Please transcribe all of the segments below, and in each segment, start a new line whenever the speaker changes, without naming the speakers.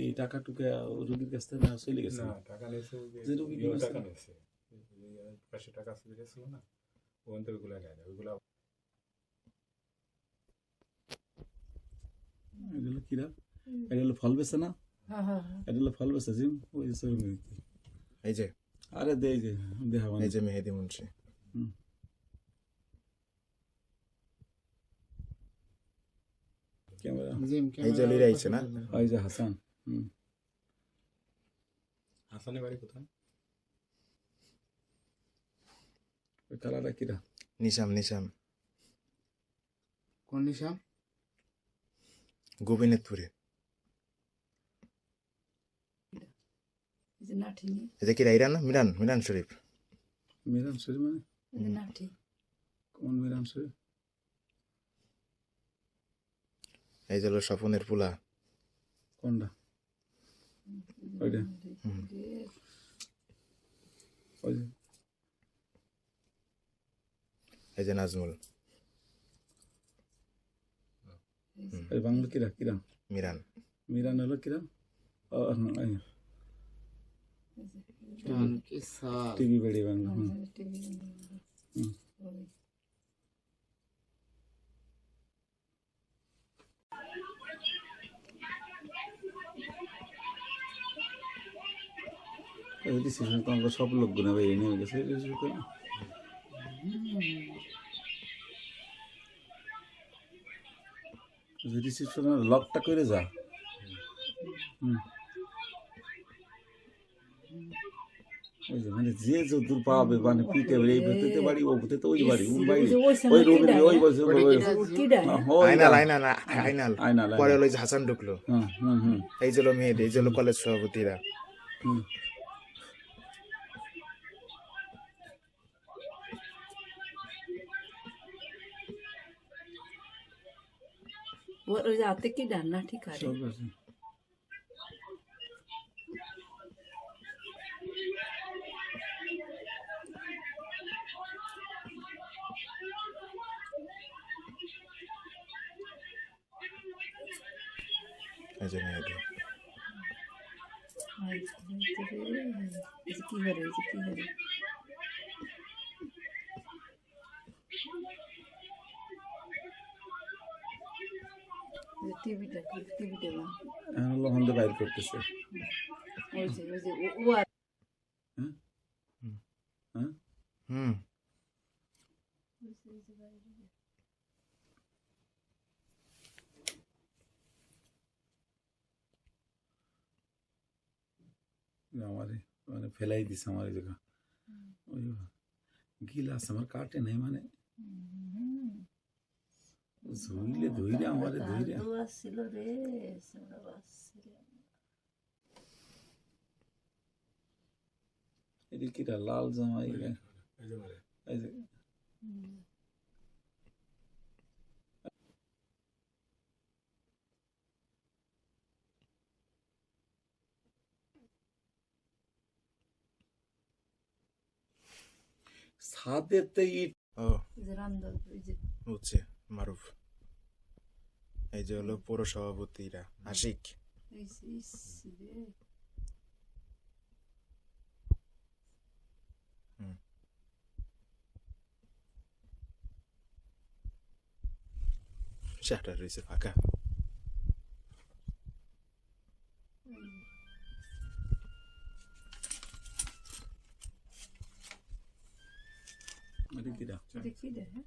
এই টাকা টুকা রুগীর কাছ থেকে নেওয়া চলে গেছে?
না টাকা নিয়েছে যে
যে রুগী
টাকা নিয়েছে। ওই টাকা চলে গেছিল না ওখান থেকে ওইগুলো নেয় না
এগুলো কিরা এগুলো ফল বেছে না?
হ্যাঁ হ্যাঁ হ্যাঁ।
এগুলো ফল বেছে জিম। ওই
এই যে।
আরে দে যে দেহা
এই যে মেহেদি মুন্সি।
ক্যামেরা।
এই যে লিরা না?
ওই যে হাসান। হুম
হাসানের বাড়ি কোথায়?
ওই কালারটা কিরা?
নিশাম নিশাম।
কোন নিশাম?
মিরান মিরান শরীফ।
মিরান শরীফ মানে?
এই যে
কোন মিরান শরীফ?
এই যে হলো স্বপনের পোলা।
কোনটা? ওইটা
এই যে নাজমুল
এই বাংলা কিরা কিরা
মিরান
মিরান হলো কিরা টিভি বেড়ি বাংলা যদি সেখানে তো আমরা সব লোক গুণা বেরিয়ে নিয়ে গেছে। যদি লকটা করে যা। হুম। ওই যে মানে যে যদূর পাবে মানে পিঠে এই ভেতরে বাড়ি ও ভেতরে ওই বাড়ি ওই বাড়ি
ওই যে ওই
ওই রুমে
কিডা,
বসে ওই
আইনাল আইনাল আইনাল। পরে যে হাসান ঢুকলো।
হুম হুম হুম।
এই যে হলো মেহেদি এই যে হলো কলেজ সভাপতিরা।
হুম।
ওর ওই যে হাতে কিডা নাঠি কারে
সব আছে
এই যে মেহেদি
এই যে টিভিটা টিভিটা না
এখন হলো হন্দে বাইর করতেছে
ওই যে ওই যে ও- ও আর
হ্যাঁ
হুম
আমারে মানে ফেলাই দিছে আমার এই জায়গা ওই গিলাস আমার কাটে নাই মানে ধুইলে ধুইলে আমারে ধুইলে
দাদু রে
এটা কিটা লাল জামা এই যে
এই
এই যে। ছাদেতে ইট।
ও।
এই
মারুফ। এই যে হলো পৌর সভাপতিরা। আশিক।
এই যে ইস রে
সেটা রয়েছে ফাঁকা
এটা
কি রে হ্যাঁ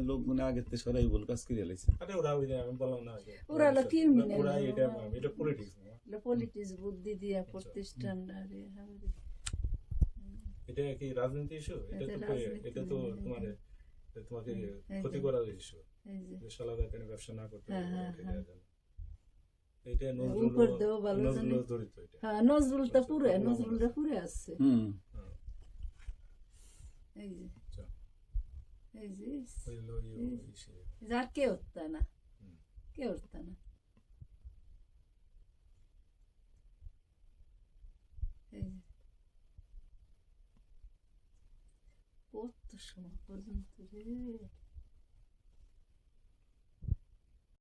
লোক মানে গুনে আগে তে সরাই বল
ওরা ওই
বুদ্ধি দিয়া
এটা কি রাজনীতি এটা তো এটা ক্ষতি করার ইস্যু
যে।
ব্যবসা না করতে নজরুল জড়িত এটা।
হ্যাঁ তো পুরে নজরুল পুরে আছে যার কে হত্যা না কে হত্যা না কত সময় পর্যন্ত রে